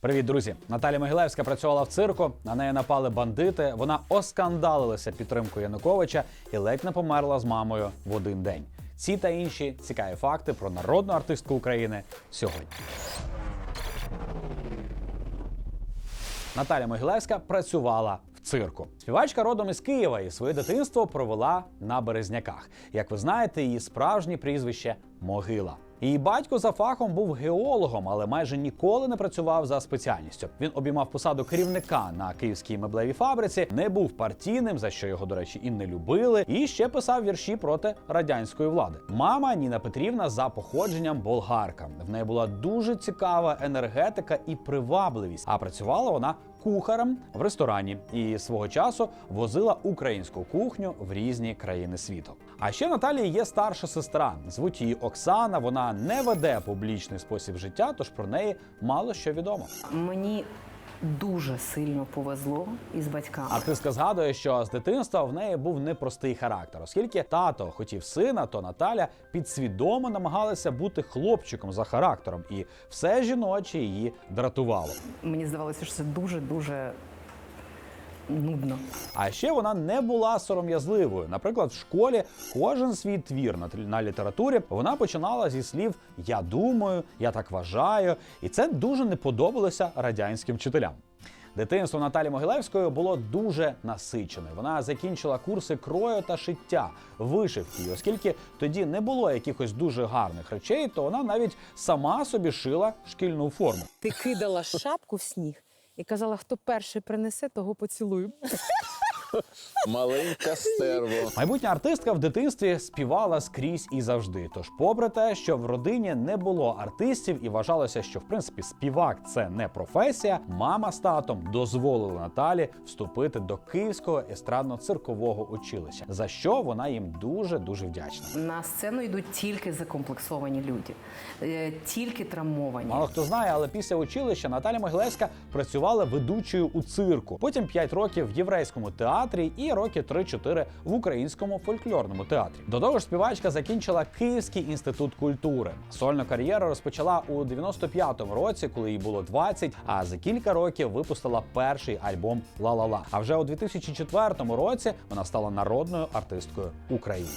Привіт, друзі! Наталя Могилевська працювала в цирку. На неї напали бандити. Вона оскандалилася підтримкою Януковича і ледь не померла з мамою в один день. Ці та інші цікаві факти про народну артистку України сьогодні. Наталя Могилевська працювала в цирку. Співачка родом із Києва і своє дитинство провела на Березняках. Як ви знаєте, її справжнє прізвище Могила. Її батько за фахом був геологом, але майже ніколи не працював за спеціальністю. Він обіймав посаду керівника на київській меблевій фабриці, не був партійним, за що його, до речі, і не любили, і ще писав вірші проти радянської влади. Мама Ніна Петрівна за походженням болгарка. В неї була дуже цікава енергетика і привабливість. А працювала вона кухарем в ресторані і свого часу возила українську кухню в різні країни світу. А ще Наталії є старша сестра. Звуть її Оксана. Вона не веде публічний спосіб життя, тож про неї мало що відомо. Мені дуже сильно повезло із батьками. Артистка згадує, що з дитинства в неї був непростий характер, оскільки тато хотів сина, то Наталя підсвідомо намагалася бути хлопчиком за характером, і все жіноче її дратувало. Мені здавалося, що це дуже дуже нудно. А ще вона не була сором'язливою. Наприклад, в школі кожен свій твір на, на літературі вона починала зі слів Я думаю, я так вважаю, і це дуже не подобалося радянським вчителям. Дитинство Наталі Могилевської було дуже насичене. Вона закінчила курси крою та шиття, вишивки. І оскільки тоді не було якихось дуже гарних речей, то вона навіть сама собі шила шкільну форму. Ти кидала шапку в сніг і казала, хто перший принесе, того поцілую. Маленька стерво. Майбутня артистка в дитинстві співала скрізь і завжди. Тож, попри те, що в родині не було артистів і вважалося, що в принципі співак це не професія, мама з татом дозволили Наталі вступити до Київського естрадно-циркового училища, за що вона їм дуже дуже вдячна. На сцену йдуть тільки закомплексовані люди, е, тільки травмовані. Мало хто знає, але після училища Наталя Могилевська працювала ведучою у цирку. Потім 5 років в єврейському театрі і роки 3-4 в українському фольклорному театрі. До того ж, співачка закінчила Київський інститут культури. Сольну кар'єру розпочала у 95-му році, коли їй було 20, а за кілька років випустила перший альбом Ла-ла-ла. А вже у 2004 році вона стала народною артисткою України.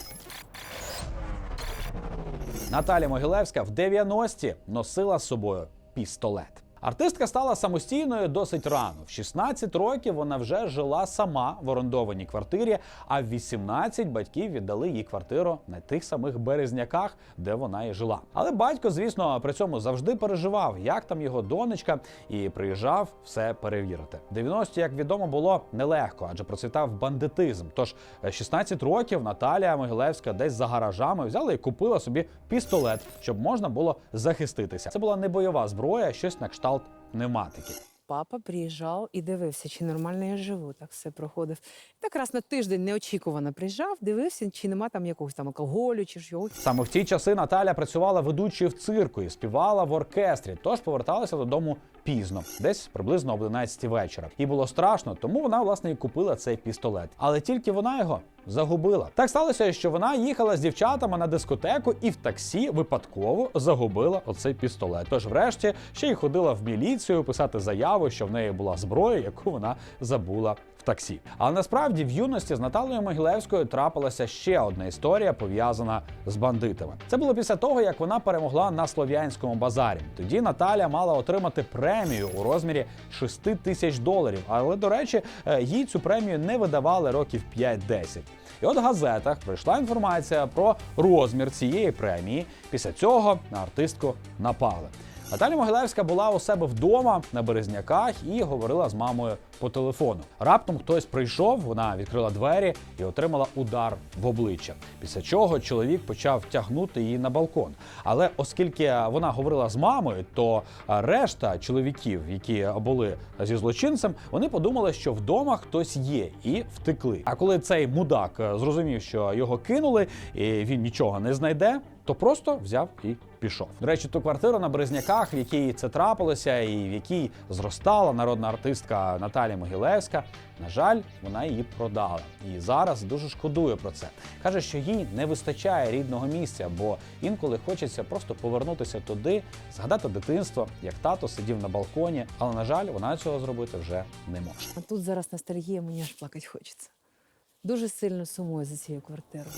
Наталя Могилевська в 90-ті носила з собою пістолет. Артистка стала самостійною досить рано. В 16 років вона вже жила сама в орендованій квартирі, а в 18 батьків віддали їй квартиру на тих самих березняках, де вона і жила. Але батько, звісно, при цьому завжди переживав, як там його донечка, і приїжджав все перевірити. 90-ті, як відомо, було нелегко, адже процвітав бандитизм. Тож е, 16 років Наталія Могилевська десь за гаражами взяла і купила собі пістолет, щоб можна було захиститися. Це була не бойова зброя, щось на кшталт пневматики. Папа приїжджав і дивився, чи нормально я живу. Так все проходив. Так раз на тиждень неочікувано приїжджав, дивився, чи нема там якогось там алкоголю, чи ж його. Саме в ті часи Наталя працювала ведучою в цирку і співала в оркестрі, тож поверталася додому пізно, десь приблизно об 11 вечора. І було страшно, тому вона власне і купила цей пістолет. Але тільки вона його загубила. Так сталося, що вона їхала з дівчатами на дискотеку і в таксі випадково загубила оцей пістолет. Тож, врешті, ще й ходила в міліцію писати заяву, що в неї була зброя, яку вона забула в таксі. Але насправді в юності з Наталією Могилевською трапилася ще одна історія, пов'язана з бандитами. Це було після того, як вона перемогла на слов'янському базарі. Тоді Наталя мала отримати премію у розмірі 6 тисяч доларів. Але до речі, е, їй цю премію не видавали років 5-10. І от в газетах прийшла інформація про розмір цієї премії. Після цього на артистку напали. Наталя Могилевська була у себе вдома на березняках і говорила з мамою по телефону. Раптом хтось прийшов, вона відкрила двері і отримала удар в обличчя. Після чого чоловік почав тягнути її на балкон. Але оскільки вона говорила з мамою, то решта чоловіків, які були зі злочинцем, вони подумали, що вдома хтось є, і втекли. А коли цей мудак е, зрозумів, що його кинули, і він нічого не знайде, то просто взяв і пішов. До речі, ту квартиру на Березняках, в якій це трапилося, і в якій зростала народна артистка Наталія Могилевська. На жаль, вона її продала. І зараз дуже шкодує про це. Каже, що їй не вистачає рідного місця, бо інколи хочеться просто повернутися туди, згадати дитинство, як тато сидів на балконі. Але на жаль, вона цього зробити вже не може. А тут зараз ностальгія, мені аж плакати хочеться. Дуже сильно сумую за цією квартирою.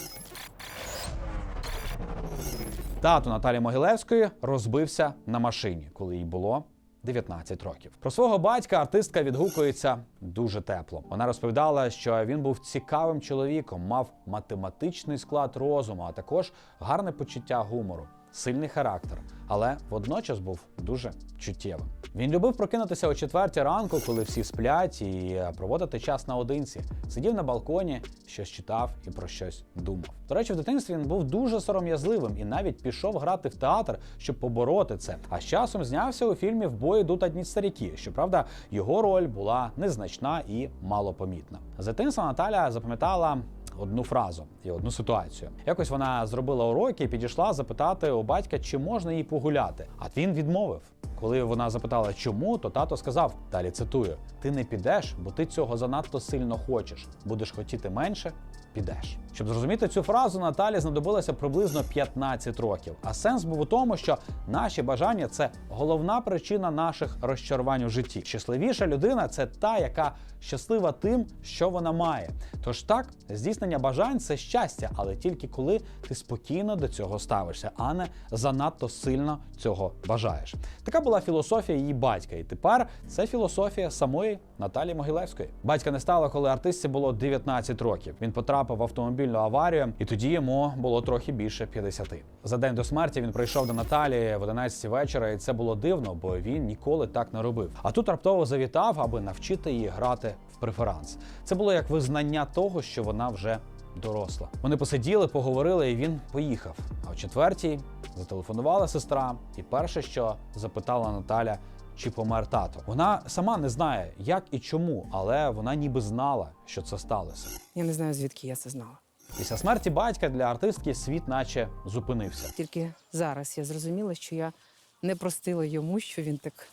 Тато Наталі Могилевської розбився на машині, коли їй було 19 років. Про свого батька артистка відгукується дуже тепло. Вона розповідала, що він був цікавим чоловіком, мав математичний склад розуму, а також гарне почуття гумору. Сильний характер, але водночас був дуже чуттєвим. Він любив прокинутися о четвертій ранку, коли всі сплять, і проводити час наодинці. Сидів на балконі, щось читав і про щось думав. До речі, в дитинстві він був дуже сором'язливим і навіть пішов грати в театр, щоб побороти це. А з часом знявся у фільмі В йдуть одні старіки. Щоправда, його роль була незначна і малопомітна. З дитинства Наталя запам'ятала одну фразу і одну ситуацію. Якось вона зробила уроки і підійшла запитати у батька, чи можна їй погуляти. А він відмовив. Коли вона запитала, чому, то тато сказав: далі цитую: ти не підеш, бо ти цього занадто сильно хочеш. Будеш хотіти менше, підеш. Щоб зрозуміти цю фразу, Наталі знадобилося приблизно 15 років. А сенс був у тому, що наші бажання це головна причина наших розчарувань у житті. Щасливіша людина це та, яка щаслива тим, що вона має. Тож так, здійснення бажань це щастя, але тільки коли ти спокійно до цього ставишся, а не занадто сильно цього бажаєш. Така була філософія її батька, і тепер це філософія самої Наталі Могилевської. Батька не стало, коли артистці було 19 років. Він потрапив в автомобільну аварію, і тоді йому було трохи більше 50. За день до смерті він прийшов до Наталі в 11 вечора, і це було дивно, бо він ніколи так не робив. А тут раптово завітав, аби навчити її грати в преферанс. Це було як визнання того, що вона вже доросла. Вони посиділи, поговорили, і він поїхав. А о четвертій зателефонувала сестра, і перше, що запитала Наталя. Чи помер тато? Вона сама не знає, як і чому, але вона ніби знала, що це сталося. Я не знаю, звідки я це знала. Після смерті батька для артистки світ наче зупинився. Тільки зараз я зрозуміла, що я не простила йому, що він так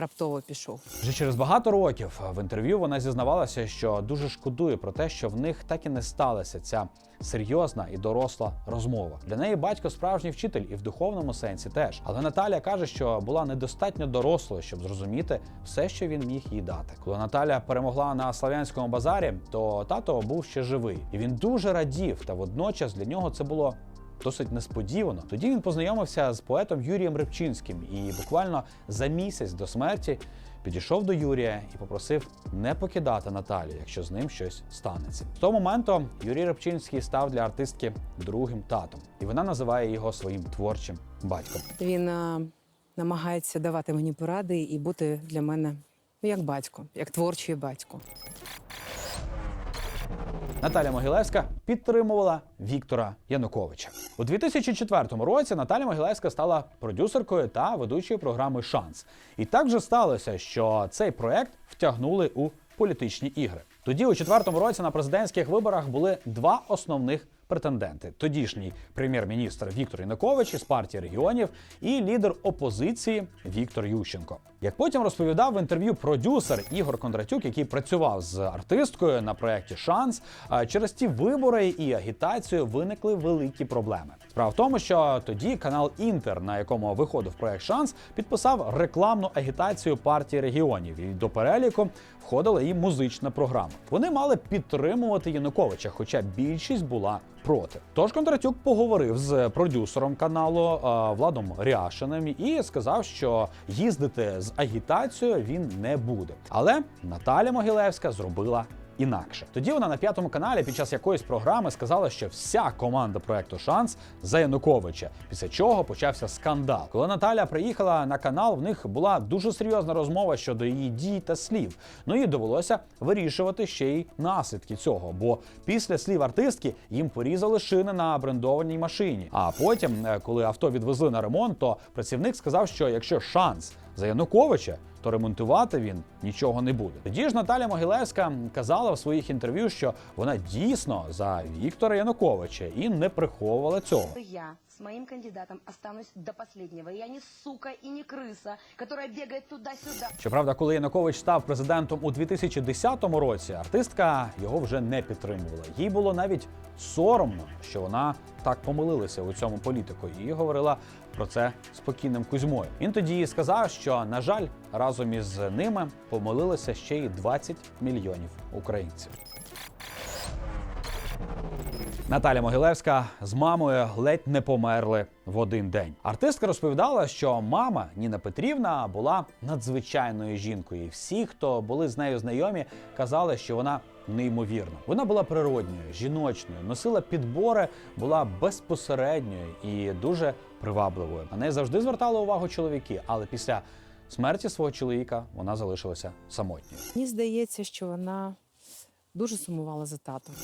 раптово пішов. Вже через багато років в інтерв'ю вона зізнавалася, що дуже шкодує про те, що в них так і не сталася ця серйозна і доросла розмова. Для неї батько справжній вчитель і в духовному сенсі теж. Але Наталя каже, що була недостатньо дорослою, щоб зрозуміти все, що він міг їй дати. Коли Наталя перемогла на славянському базарі, то тато був ще живий, і він дуже радів. Та водночас для нього це було досить несподівано. Тоді він познайомився з поетом Юрієм Рибчинським і буквально за місяць до смерті підійшов до Юрія і попросив не покидати Наталю, якщо з ним щось станеться. З того моменту Юрій Рибчинський став для артистки другим татом, і вона називає його своїм творчим батьком. Він а, намагається давати мені поради і бути для мене ну, як батько, як творчий батько. Наталя Могилевська підтримувала Віктора Януковича у 2004 році. Наталя Могилевська стала продюсеркою та ведучою програми Шанс. І так же сталося, що цей проект втягнули у політичні ігри. Тоді, у четвертому році, на президентських виборах були два основних претенденти: тодішній прем'єр-міністр Віктор Янукович із партії регіонів і лідер опозиції Віктор Ющенко. Як потім розповідав в інтерв'ю продюсер Ігор Кондратюк, який працював з артисткою на проєкті Шанс, через ті вибори і агітацію виникли великі проблеми. Справа в тому, що тоді канал Інтер, на якому виходив проект Шанс, підписав рекламну агітацію партії регіонів, і до переліку входила і музична програма. Вони мали підтримувати Януковича, хоча більшість була проти. Тож Кондратюк поговорив з продюсером каналу е, Владом Ряшиним і сказав, що їздити з агітацією він не буде. Але Наталя Могилевська зробила. Інакше тоді вона на п'ятому каналі під час якоїсь програми сказала, що вся команда проекту Шанс за Януковича. Після чого почався скандал. Коли Наталя приїхала на канал, в них була дуже серйозна розмова щодо її дій та слів. Ну і довелося вирішувати ще й наслідки цього. Бо після слів артистки їм порізали шини на брендованій машині. А потім, е, коли авто відвезли на ремонт, то працівник сказав, що якщо шанс за Януковича, то ремонтувати він нічого не буде. Тоді ж Наталя Могилевська казала в своїх інтерв'ю, що вона дійсно за Віктора Януковича і не приховувала цього. Я с моим кандидатом останусь до последнего. Я не сука и не крыса, которая бегает туда-сюда. Щоправда, коли Янукович став президентом у 2010 році, артистка його вже не підтримувала. Їй було навіть соромно, що вона так помилилася у цьому політику, і говорила про це спокійним Кузьмою. Він тоді сказав, що на жаль, разом із ними помилилися ще й 20 мільйонів українців. Наталя Могилевська з мамою ледь не померли в один день. Артистка розповідала, що мама Ніна Петрівна була надзвичайною жінкою. Всі, хто були з нею знайомі, казали, що вона неймовірна. Вона була природньою, жіночною, носила підбори, була безпосередньою і дуже привабливою. На неї завжди звертали увагу чоловіки, але після смерті свого чоловіка вона залишилася самотньою. Мені здається, що вона дуже сумувала за татом.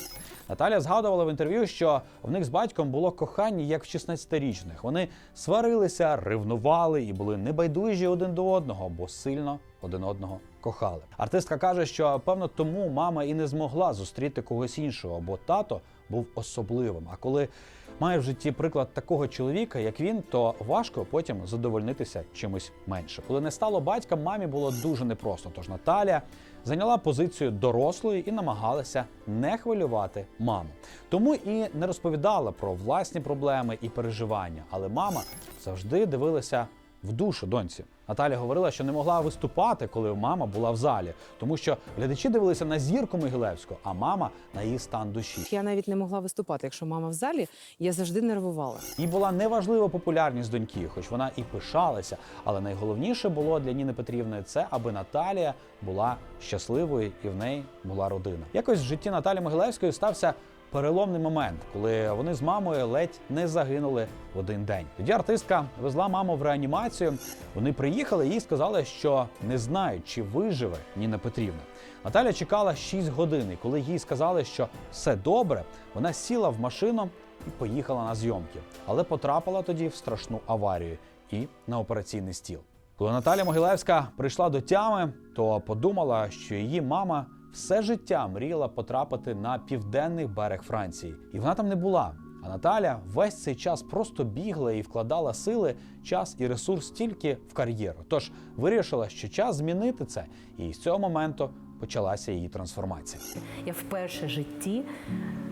Наталя згадувала в інтерв'ю, що в них з батьком було кохання як в 16-річних. Вони сварилися, ревнували і були небайдужі один до одного, бо сильно один одного кохали. Артистка каже, що певно тому мама і не змогла зустріти когось іншого, бо тато був особливим. А коли має в житті приклад такого чоловіка, як він, то важко потім задовольнитися чимось менше. Коли не стало батька, мамі було дуже непросто. Тож Наталя зайняла позицію дорослої і намагалася не хвилювати маму. Тому і не розповідала про власні проблеми і переживання. Але мама завжди дивилася в душу доньці. Наталя говорила, що не могла виступати, коли мама була в залі, тому що глядачі дивилися на зірку Могилевську, а мама на її стан душі. Я навіть не могла виступати. Якщо мама в залі, я завжди нервувала. Їй була неважлива популярність доньки, хоч вона і пишалася. Але найголовніше було для Ніни Петрівни це, аби Наталія була щасливою і в неї була родина. Якось в житті Наталі Могилевської стався. Переломний момент, коли вони з мамою ледь не загинули в один день. Тоді артистка везла маму в реанімацію. Вони приїхали їй сказали, що не знають, чи виживе Ніна Петрівна. Наталя чекала 6 годин, і коли їй сказали, що все добре, вона сіла в машину і поїхала на зйомки, але потрапила тоді в страшну аварію і на операційний стіл. Коли Наталя Могилевська прийшла до тями, то подумала, що її мама все життя мріяла потрапити на південний берег Франції, і вона там не була. А Наталя весь цей час просто бігла і вкладала сили, час і ресурс тільки в кар'єру. Тож вирішила, що час змінити це, і з цього моменту почалася її трансформація. Я вперше в житті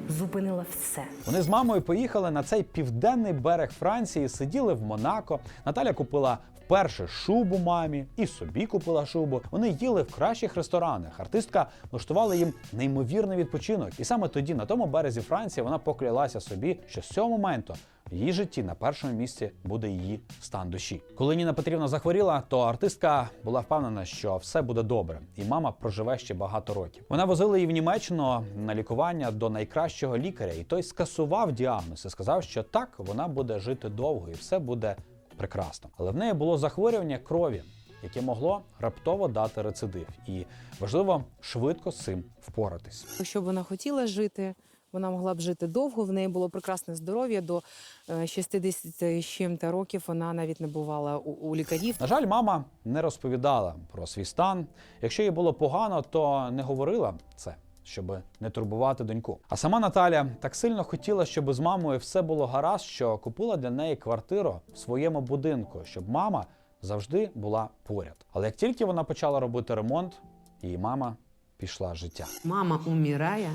зупинила все. Вони з мамою поїхали на цей південний берег Франції, сиділи в Монако. Наталя купила вперше шубу мамі і собі купила шубу. Вони їли в кращих ресторанах. Артистка влаштувала їм неймовірний відпочинок. І саме тоді, на тому березі Франції, вона поклялася собі, що з цього моменту в її житті на першому місці буде її стан душі. Коли Ніна Петрівна захворіла, то артистка була впевнена, що все буде добре, і мама проживе ще багато років. Вона возила її в Німеччину на лікування до найкращого лікаря, і той скасував діагноз і сказав, що так вона буде жити довго і все буде прекрасно. Але в неї було захворювання крові. Яке могло раптово дати рецидив, і важливо швидко з цим впоратись. Якщо б вона хотіла жити, вона могла б жити довго. В неї було прекрасне здоров'я. До е, 60 з чим-то років вона навіть не бувала у, у лікарів. На жаль, мама не розповідала про свій стан. Якщо їй було погано, то не говорила це, щоб не турбувати доньку. А сама Наталя так сильно хотіла, щоб з мамою все було гаразд, що купила для неї квартиру в своєму будинку, щоб мама завжди була поряд. Але як тільки вона почала робити ремонт, її мама пішла з життя. Мама, умирая,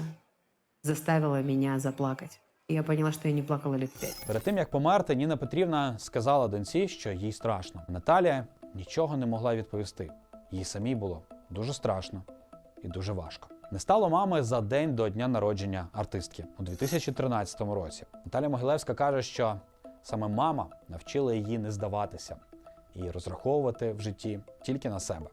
заставила меня заплакать. И я поняла, что я не плакала лет пять. Перед тим як померти, Ніна Петрівна сказала доньці, що їй страшно. Наталія нічого не могла відповісти. Їй самій було дуже страшно і дуже важко. Не стало мами за день до дня народження артистки у 2013 році. Наталя Могилевська каже, що саме мама навчила її не здаватися і розраховувати в житті тільки на себе.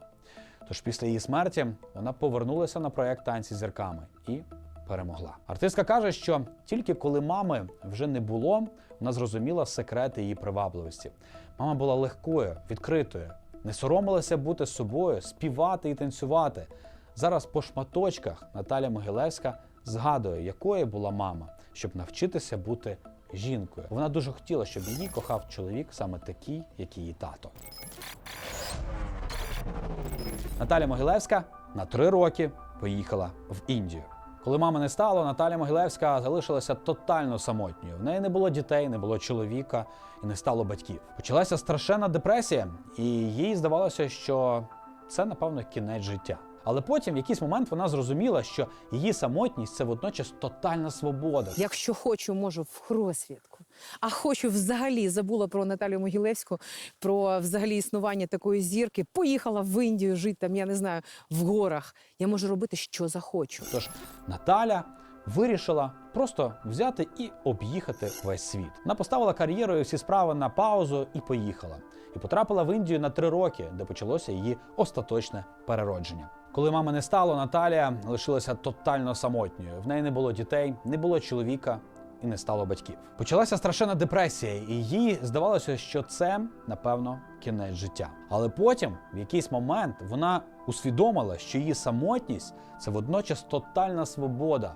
Тож після її смерті вона повернулася на проект танці зірками і перемогла. Артистка каже, що тільки коли мами вже не було, вона зрозуміла секрети її привабливості. Мама була легкою, відкритою, не соромилася бути собою, співати і танцювати. Зараз по шматочках Наталя Могилевська згадує, якою була мама, щоб навчитися бути жінкою. Вона дуже хотіла, щоб її кохав чоловік саме такий, як її тато. Наталя Могилевська на три роки поїхала в Індію. Коли мами не стало, Наталя Могилевська залишилася тотально самотньою. В неї не було дітей, не було чоловіка і не стало батьків. Почалася страшенна депресія, і їй здавалося, що це напевно кінець життя. Але потім, в якийсь момент, вона зрозуміла, що її самотність це водночас тотальна свобода. Якщо хочу, можу в хросвітку. А хочу взагалі забула про Наталію Могилевську, про взагалі існування такої зірки. Поїхала в Індію жити там, я не знаю, в горах. Я можу робити, що захочу. Тож Наталя вирішила просто взяти і об'їхати весь світ. Вона поставила кар'єру і всі справи на паузу і поїхала. І потрапила в Індію на три роки, де почалося її остаточне переродження. Коли мами не стало, Наталія лишилася тотально самотньою. В неї не було дітей, не було чоловіка. І не стало батьків. Почалася страшенна депресія, і їй здавалося, що це, напевно, кінець життя. Але потім, в якийсь момент, вона усвідомила, що її самотність це водночас тотальна свобода.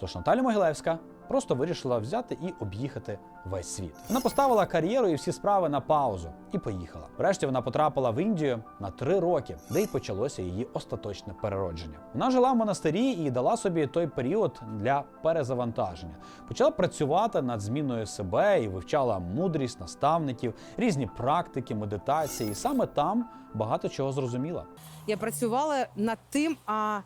Тож Наталя Могилевська просто вирішила взяти і об'їхати весь світ. Вона поставила кар'єру і всі справи на паузу і поїхала. Врешті вона потрапила в Індію на три роки, де й почалося її остаточне переродження. Вона жила в монастирі і дала собі той період для перезавантаження. Почала працювати над зміною себе і вивчала мудрість наставників, різні практики, медитації. І саме там багато чого зрозуміла. Я працювала над тим, а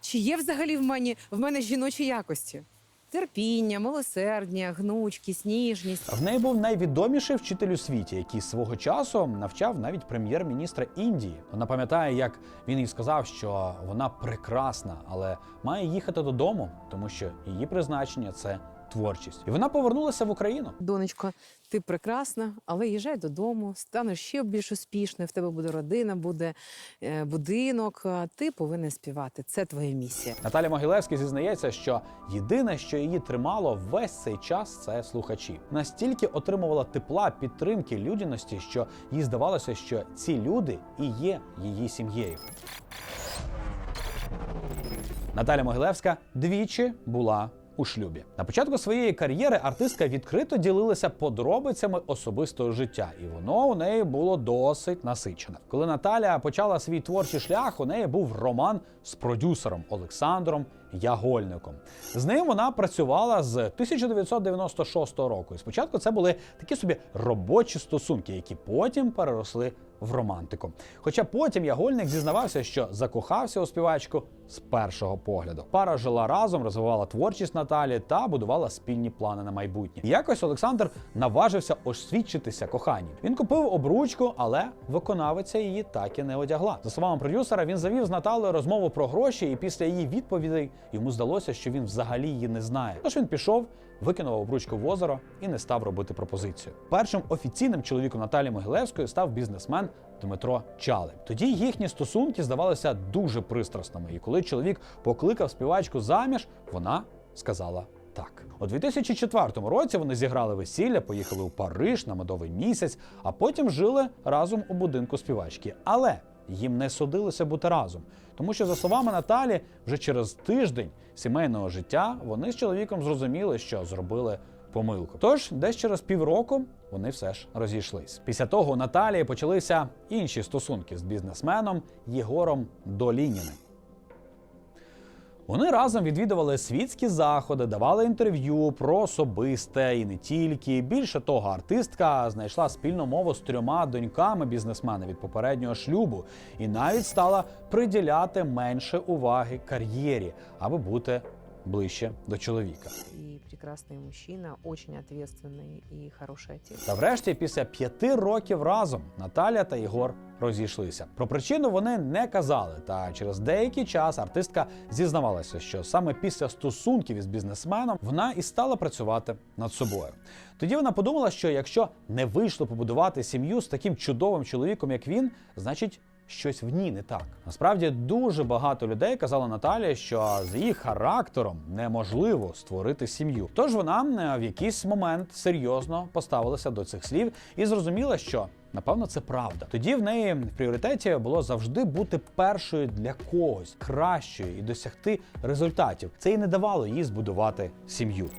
чи є взагалі в мене, в мене жіночі якості? Терпіння, милосердя, гнучкість, ніжність. В неї був найвідоміший вчитель у світі, який свого часу навчав навіть прем'єр-міністра Індії. Вона пам'ятає, як він їй сказав, що вона прекрасна, але має їхати додому, тому що її призначення це творчість. І вона повернулася в Україну. Донечко, ти прекрасна, але їжджай додому, станеш ще більш успішною. В тебе буде родина, буде е, будинок. Ти повинен співати. Це твоя місія. Наталя Могилевська зізнається, що єдине, що її тримало весь цей час, це слухачі. Настільки отримувала тепла, підтримки, людяності, що їй здавалося, що ці люди і є її сім'єю. Наталя Могилевська двічі була у шлюбі. На початку своєї кар'єри артистка відкрито ділилася подробицями особистого життя, і воно у неї було досить насичене. Коли Наталя почала свій творчий шлях, у неї був роман з продюсером Олександром Ягольником. З ним вона працювала з 1996 року. І спочатку це були такі собі робочі стосунки, які потім переросли в романтику. Хоча потім Ягольник зізнавався, що закохався у співачку з першого погляду. Пара жила разом, розвивала творчість Наталі та будувала спільні плани на майбутнє. Якось Олександр наважився освідчитися коханню. Він купив обручку, але виконавиця її так і не одягла. За словами продюсера, він завів з Наталею розмову про гроші, і після її відповідей йому здалося, що він взагалі її не знає. Тож він пішов, викинув обручку в озеро і не став робити пропозицію. Першим офіційним чоловіком Наталі Могилевської став бізнесмен Дмитро Чали. Тоді їхні стосунки здавалися дуже пристрасними. І коли чоловік покликав співачку заміж, вона сказала. Так, у 2004 році вони зіграли весілля, поїхали у Париж на медовий місяць, а потім жили разом у будинку співачки. Але їм не судилося бути разом, тому що, за словами Наталі, вже через тиждень сімейного життя вони з чоловіком зрозуміли, що зробили помилку. Тож, десь через півроку вони все ж розійшлись. Після того у Наталії почалися інші стосунки з бізнесменом Єгором Долініним. Вони разом відвідували світські заходи, давали інтерв'ю про особисте і не тільки. Більше того, артистка знайшла спільну мову з трьома доньками бізнесмена від попереднього шлюбу і навіть стала приділяти менше уваги кар'єрі, аби бути ближче до чоловіка. Прекрасний мужчина, дуже відповідальний і хороший отець. Та врешті, після п'яти років разом Наталя та Єгор розійшлися. Про причину вони не казали. Та через деякий час артистка зізнавалася, що саме після стосунків із бізнесменом вона і стала працювати над собою. Тоді вона подумала, що якщо не вийшло побудувати сім'ю з таким чудовим чоловіком, як він, значить. Щось в ній не так. Насправді дуже багато людей казали Наталі, що з її характером неможливо створити сім'ю. Тож вона е, в якийсь момент серйозно поставилася до цих слів і зрозуміла, що напевно це правда. Тоді в неї в пріоритеті було завжди бути першою для когось, кращою і досягти результатів. Це і не давало їй збудувати сім'ю.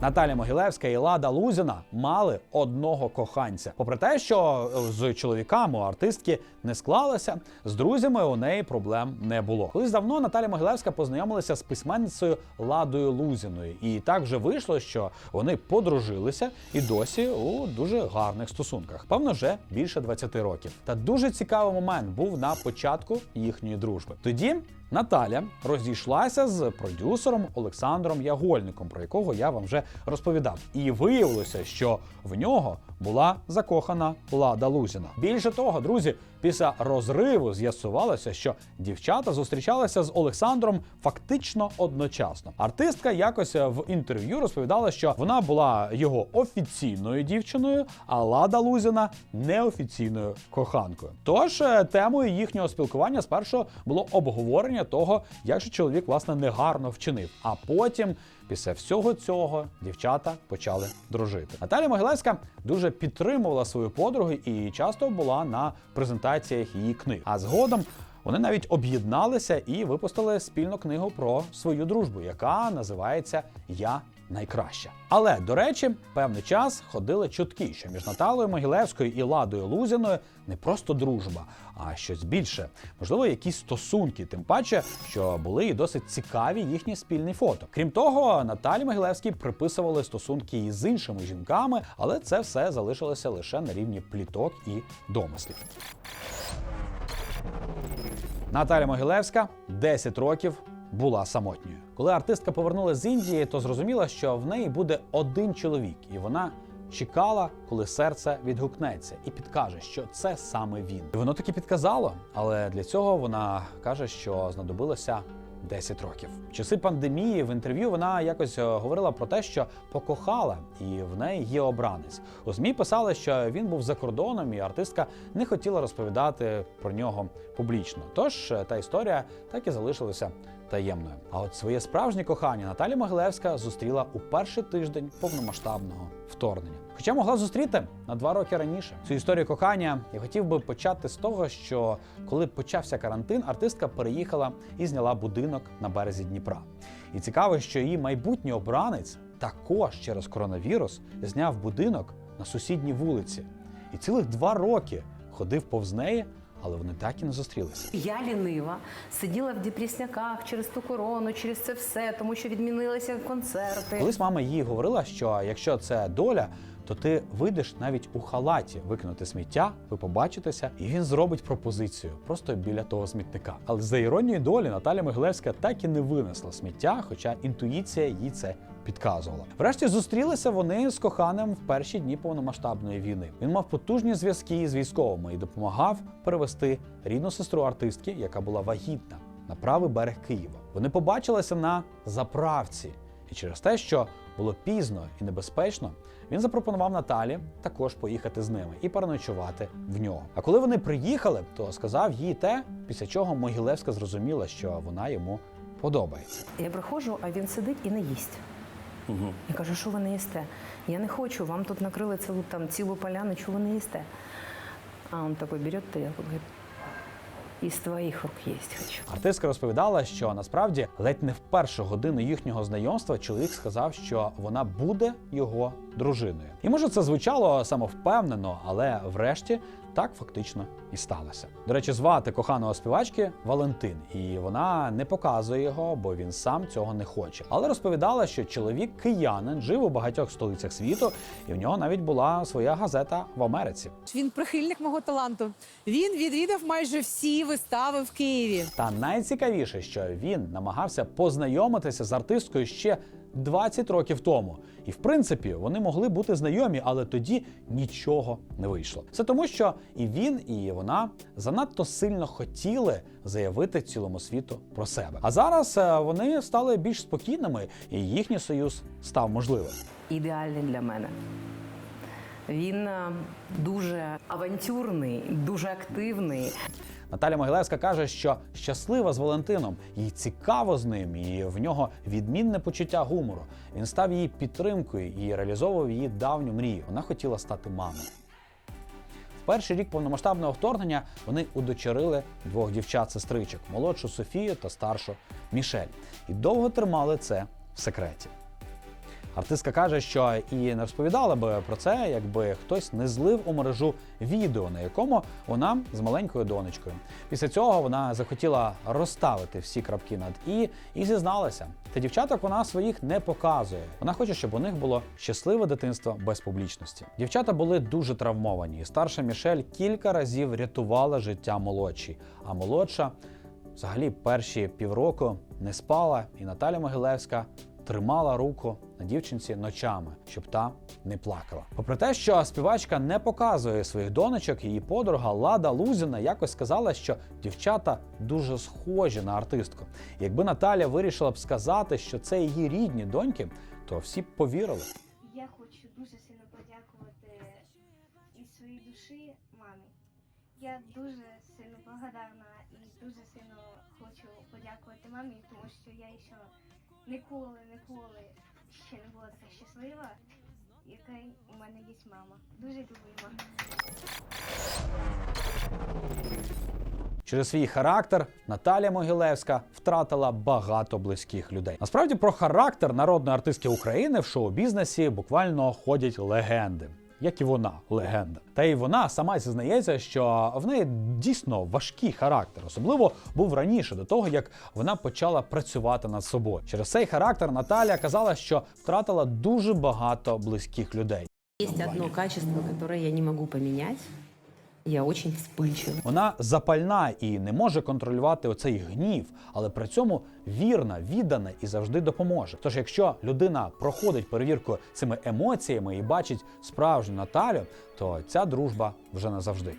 Наталя Могилевська і Лада Лузіна мали одного коханця. Попри те, що з чоловіками у артистки не склалося, з друзями у неї проблем не було. Колись давно Наталя Могилевська познайомилася з письменницею Ладою Лузіною, і так вже вийшло, що вони подружилися і досі у дуже гарних стосунках. Певно, вже більше 20 років. Та дуже цікавий момент був на початку їхньої дружби. Тоді Наталя розійшлася з продюсером Олександром Ягольником, про якого я вам вже розповідав. І виявилося, що в нього була закохана Лада Лузіна. Більше того, друзі, після розриву з'ясувалося, що дівчата зустрічалися з Олександром фактично одночасно. Артистка якось в інтерв'ю розповідала, що вона була його офіційною дівчиною, а Лада Лузіна неофіційною коханкою. Тож е, темою їхнього спілкування спершу було обговорення того, як же чоловік власне негарно вчинив. А потім, після всього цього, дівчата почали дружити. Наталя Могилевська дуже підтримувала свою подругу і часто була на презентаціях її книг. А згодом вони навіть об'єдналися і випустили спільну книгу про свою дружбу, яка називається Я найкраща. Але до речі, певний час ходили чутки, що між Наталою Могилевською і Ладою Лузіною не просто дружба, а щось більше, можливо, якісь стосунки, тим паче, що були і досить цікаві їхні спільні фото. Крім того, Наталі Могилевській приписували стосунки і з іншими жінками, але це все залишилося лише на рівні пліток і домислів. Наталя Могилевська 10 років була самотньою. Коли артистка повернулася з Індії, то зрозуміла, що в неї буде один чоловік, і вона чекала, коли серце відгукнеться, і підкаже, що це саме він. І воно таки підказало, але для цього вона каже, що знадобилося 10 років. Часи пандемії в інтерв'ю вона якось е, говорила про те, що покохала, і в неї є обранець. У ЗМІ писали, що він був за кордоном, і артистка не хотіла розповідати про нього публічно. Тож е, та історія так і залишилася таємною. А от своє справжнє кохання Наталя Могилевська зустріла у перший тиждень повномасштабного вторгнення. Хоча могла зустріти на два роки раніше. Цю історію кохання я хотів би почати з того, що коли почався карантин, артистка переїхала і зняла будинок на березі Дніпра. І цікаво, що її майбутній обранець також через коронавірус зняв будинок на сусідній вулиці. І цілих два роки ходив повз неї, але вони так і не зустрілися. Я лінива, сиділа в депресняках через ту корону, через це все, тому що відмінилися концерти. Колись мама їй говорила, що якщо це доля, то ти вийдеш навіть у халаті викинути сміття, ви побачитеся, і він зробить пропозицію просто біля того смітника. Але за іронією долі Наталя Могилевська так і не винесла сміття, хоча інтуїція їй це підказувала. Врешті зустрілися вони з коханим в перші дні повномасштабної війни. Він мав потужні зв'язки з військовими і допомагав перевести рідну сестру артистки, яка була вагітна, на правий берег Києва. Вони побачилися на заправці. І через те, що було пізно і небезпечно, він запропонував Наталі також поїхати з ними і переночувати в нього. А коли вони приїхали, то сказав їй те, після чого Могилевська зрозуміла, що вона йому подобається. Я приходжу, а він сидить і не їсть. Я кажу, що ви не їсте? Я не хочу, вам тут накрили цілу, там, цілу поляну, що ви не їсте? А він такий бере тарілку, говорить, із твоїх рук їсть хочу. Артистка розповідала, що насправді ледь не в першу годину їхнього знайомства чоловік сказав, що вона буде його дружиною. І може це звучало самовпевнено, але врешті так фактично і сталося. До речі, звати коханого співачки Валентин, і вона не показує його, бо він сам цього не хоче. Але розповідала, що чоловік киянин жив у багатьох столицях світу, і в нього навіть була своя газета в Америці. Він прихильник мого таланту. Він відвідав майже всі вистави в Києві. Та найцікавіше, що він намагався познайомитися з артисткою ще 20 років тому. І в принципі вони могли бути знайомі, але тоді нічого не вийшло. Це тому, що і він, і вона занадто сильно хотіли заявити цілому світу про себе. А зараз е, вони стали більш спокійними, і їхній союз став можливим. Ідеальний для мене. Він е, дуже авантюрний, дуже активний. Наталя Могилевська каже, що щаслива з Валентином, їй цікаво з ним, і в нього відмінне почуття гумору. Він став її підтримкою і реалізовував її давню мрію. Вона хотіла стати мамою. В перший рік повномасштабного вторгнення вони удочерили двох дівчат-сестричок молодшу Софію та старшу Мішель. І довго тримали це в секреті. Артистка каже, що і не розповідала би про це, якби хтось не злив у мережу відео, на якому вона з маленькою донечкою. Після цього вона захотіла розставити всі крапки над і і зізналася. Та дівчаток вона своїх не показує. Вона хоче, щоб у них було щасливе дитинство без публічності. Дівчата були дуже травмовані. і Старша Мішель кілька разів рятувала життя молодшій, а молодша взагалі перші півроку не спала, і Наталя Могилевська тримала руку на дівчинці ночами, щоб та не плакала. Попри те, що співачка не показує своїх донечок, її подруга Лада Лузіна якось сказала, що дівчата дуже схожі на артистку. Якби Наталя вирішила б сказати, що це її рідні доньки, то всі б повірили. Я хочу дуже сильно подякувати від своєї душі мамі. Я дуже сильно благодарна подякувати мамі, тому що я ще ніколи, ніколи ще не була така щаслива, яка у мене є мама. Дуже люблю. Через свій характер Наталія Могилевська втратила багато близьких людей. Насправді про характер народної артистки України в шоу-бізнесі буквально ходять легенди. Як і вона, легенда. Та й вона сама зізнається, що в неї дійсно важкий характер. Особливо був раніше, до того як вона почала працювати над собою. Через цей характер Наталія казала, що втратила дуже багато близьких людей. Есть одно качество, которое я не могу поменять. Я очень вспыльчива. Вона запальна і не може контролювати оцей гнів, але при цьому вірна, віддана і завжди допоможе. Тож, якщо людина проходить перевірку цими емоціями і бачить справжню Наталю, то ця дружба вже назавжди.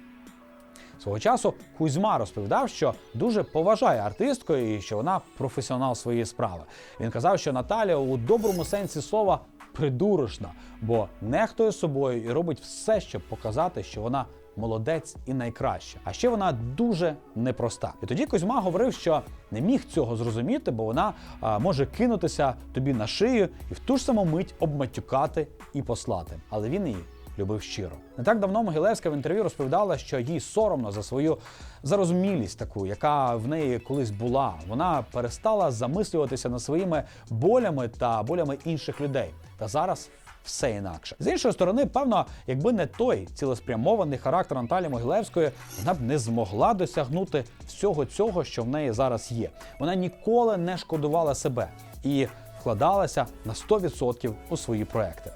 Свого часу Кузьма розповідав, що дуже поважає артистку і що вона професіонал своєї справи. Він казав, що Наталя у доброму сенсі слова придурочна, бо нехтує собою і робить все, щоб показати, що вона молодець і найкраща. А ще вона дуже непроста. І тоді Кузьма говорив, що не міг цього зрозуміти, бо вона а, може кинутися тобі на шию і в ту ж саму мить обматюкати і послати. Але він її любив щиро. Не так давно Могилевська в інтерв'ю розповідала, що їй соромно за свою зарозумілість таку, яка в неї колись була. Вона перестала замислюватися над своїми болями та болями інших людей. Та зараз. Все інакше з іншої сторони, певно, якби не той цілеспрямований характер Наталі Могилевської, вона б не змогла досягнути всього цього, що в неї зараз є. Вона ніколи не шкодувала себе і вкладалася на 100% у свої проекти.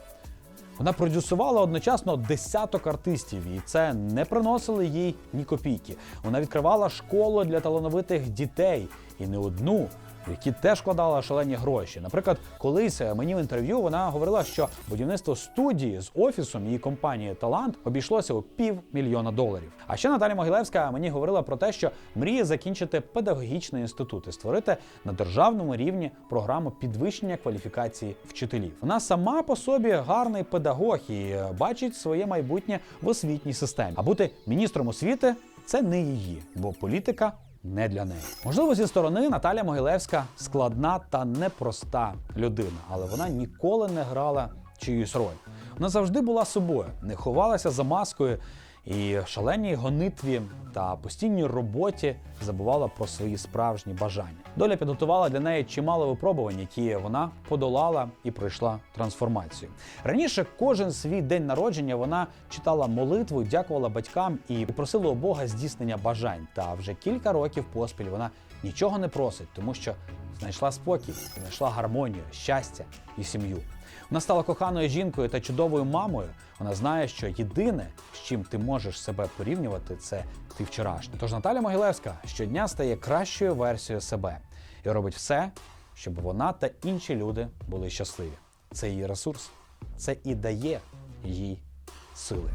Вона продюсувала одночасно десяток артистів, і це не приносило їй ні копійки. Вона відкривала школу для талановитих дітей і не одну. Які теж вкладала шалені гроші. Наприклад, колись е, мені в інтерв'ю вона говорила, що будівництво студії з офісом її компанії Талант обійшлося у півмільйона доларів. А ще Наталя Могилевська мені говорила про те, що мріє закінчити педагогічний інститут і створити на державному рівні програму підвищення кваліфікації вчителів. Вона сама по собі гарний педагог і е, бачить своє майбутнє в освітній системі. А бути міністром освіти це не її, бо політика не для неї. Можливо, зі сторони Наталя Могилевська складна та непроста людина, але вона ніколи не грала чиюсь роль. Вона завжди була собою, не ховалася за маскою і шаленій гонитві та постійній роботі забувала про свої справжні бажання. Доля підготувала для неї чимало випробувань, які вона подолала і пройшла трансформацію. Раніше кожен свій день народження вона читала молитву, дякувала батькам і просила у Бога здійснення бажань. Та вже кілька років поспіль вона нічого не просить, тому що знайшла спокій, знайшла гармонію, щастя і сім'ю. Вона стала коханою жінкою та чудовою мамою. Вона знає, що єдине, з чим ти можеш себе порівнювати, це ти вчорашній. Тож Наталя Могилевська щодня стає кращою версією себе і робить все, щоб вона та інші люди були щасливі. Це її ресурс, це і дає їй сили.